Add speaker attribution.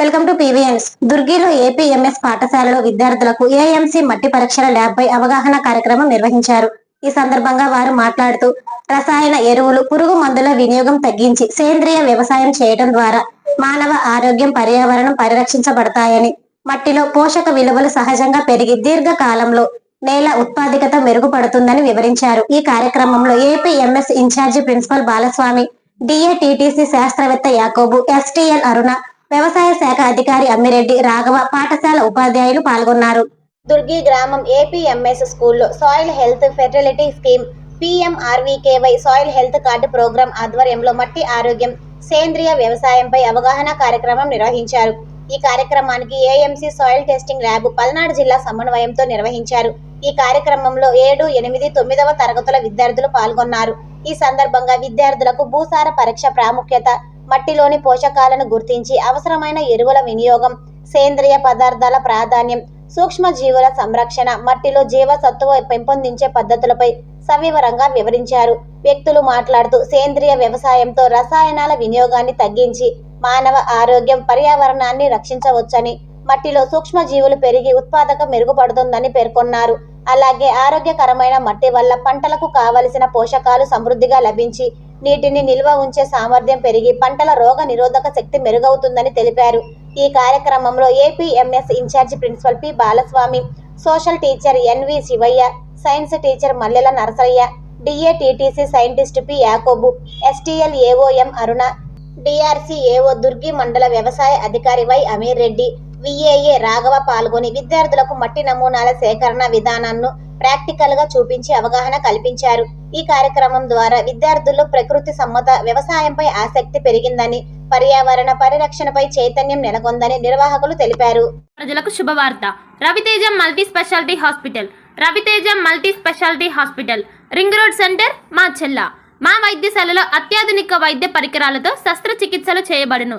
Speaker 1: Welcome to PVNS దుర్గిలో APMS పాఠశాలలో విద్యార్థులకు ఏఎంసీ మట్టి పరీక్షల ల్యాబ్ పై అవగాహన కార్యక్రమం నిర్వహించారు. ఈ సందర్భంగా వారు మాట్లాడుతూ రసాయన ఎరువులు పురుగు మందుల వినియోగం తగ్గించి సేంద్రియ వ్యవసాయం చేయడం ద్వారా మానవ ఆరోగ్యం పర్యావరణం పరిరక్షించబడతాయని మట్టిలో పోషక విలువలు సహజంగా పెరిగి దీర్ఘకాలంలో నేల ఉత్పాదికత మెరుగుపడుతుందని వివరించారు. ఈ కార్యక్రమంలో APMS incharge principal Balaswamy DATTC శాస్త్రవేత్త యాకోబు ఎస్టీఎల్ అరుణ వ్యవసాయ శాఖ అధికారి అమ్మిరెడ్డి రాఘవ పాఠశాల ఉపాధ్యాయులు పాల్గొన్నారు. దుర్గి గ్రామం ఏపీఎంఎస్ స్కూల్లో soil health fertility scheme PMRVKY soil health card program ఆధ్వర్యంలో మట్టి ఆరోగ్యం సేంద్రియ వ్యవసాయంపై అవగాహన కార్యక్రమం నిర్వహించారు. ఈ కార్యక్రమానికి AMC soil testing lab Palnadu జిల్లా సమన్వయంతో నిర్వహించారు. ఈ కార్యక్రమంలో ఏడు ఎనిమిది తొమ్మిదవ తరగతుల విద్యార్థులు పాల్గొన్నారు. ఈ సందర్భంగా విద్యార్థులకు భూసార పరీక్ష ప్రాముఖ్యత మట్టిలోని పోషకాలను గుర్తించి అవసరమైన ఎరువుల వినియోగం సేంద్రియ పదార్థాల ప్రాధాన్యం సూక్ష్మ జీవుల సంరక్షణ మట్టిలో జీవసత్తువ పెంపొందించే పద్ధతులపై సవివరంగా వివరించారు. వ్యక్తులు మాట్లాడుతూ సేంద్రియ వ్యవసాయంతో రసాయనాల వినియోగాన్ని తగ్గించి మానవ ఆరోగ్యం పర్యావరణాన్ని రక్షించవచ్చని మట్టిలో సూక్ష్మ జీవులు పెరిగి ఉత్పాదక మెరుగుపడుతుందని పేర్కొన్నారు. అలాగే ఆరోగ్యకరమైన మట్టి వల్ల పంటలకు కావలసిన పోషకాలు సమృద్ధిగా లభించి నీటిని నిల్వ ఉంచే సామర్థ్యం పెరిగి పంటల రోగ నిరోధక శక్తి మెరుగవుతుందని తెలిపారు. ఈ కార్యక్రమంలో APMS incharge principal P Balaswamy social teacher NV Shivaiah science teacher Mallela Narasaiah DATTC scientist P Yakobu STL AOM Aruna DRC AO Durgi మండల వ్యవసాయ అధికారి వై అమీర్ రెడ్డి విఏఏ రాఘవ పాల్గొని విద్యార్థులకు మట్టి నమూనాల సేకరణ విధానాన్ని ప్రాక్టికల్గా చూపించి అవగాహన కల్పించారు. ఈ కార్యక్రమం ద్వారా విద్యార్థుల్లో ప్రకృతి సమ్మత వ్యవసాయంపై ఆసక్తి పెరిగిందని పర్యావరణ పరిరక్షణపై చైతన్యం నెలకొందని నిర్వాహకులు తెలిపారు.
Speaker 2: ప్రజలకు శుభవార్త. Raviteja multi speciality hospital. Raviteja multi speciality hospital. Ring road centre మా చెల్లా. మా వైద్యశాలలో అత్యాధునిక వైద్య పరికరాలతో శస్త్రచికిత్సలు చేయబడును.